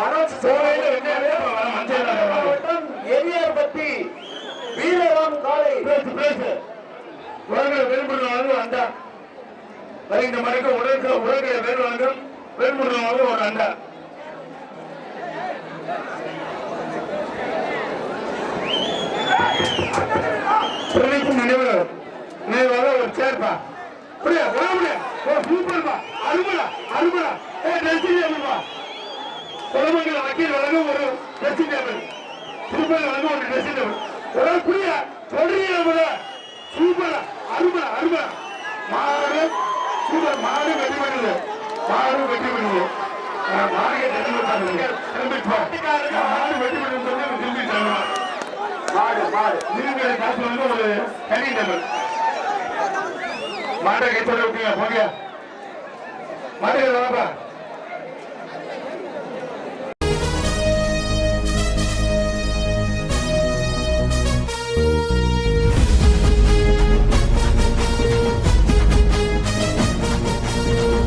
மனோஜ் வாங்க. மாவட்டம் எரியார்பட்டி வீரராம் காலை. பேசு பேசு. உலக வேல்முருகன் அண்டா. வருகின்ற மணிக்கு உலக உலக வேல் வழங்கும் வேல்முருகன் வந்து ஒரு அண்டா. பிரதீப் நினைவு நினைவாக ஒரு சேர்ப்பா புரியா உடம்புல ஓ சூப்பர்ப்பா அருமலா அருமலா ஏ ட்ரெஸ்ஸிங் டேபிள்ப்பா வக்கீல் வழங்கும் ஒரு ட்ரெஸ்ஸிங் டேபிள் சூப்பர் வழங்கும் ஒரு ட்ரெஸ்ஸிங் டேபிள் ஒரு புரியா சொல்றீங்க சூப்பரா அருமலா அருமலா மாடு சூப்பர் மாடு வெற்றி பண்ணுது மாடு வெற்றி பண்ணுது மாடு வெற்றி பண்ணுறாங்க மாடு வெற்றி பண்ணுறது சொல்லி திரும்பி தருவாங்க மாடு மாடு நீங்க காசு வந்து ஒரு தனி நபர் மாட்டை கைத்தோட போங்க. வாப்பா.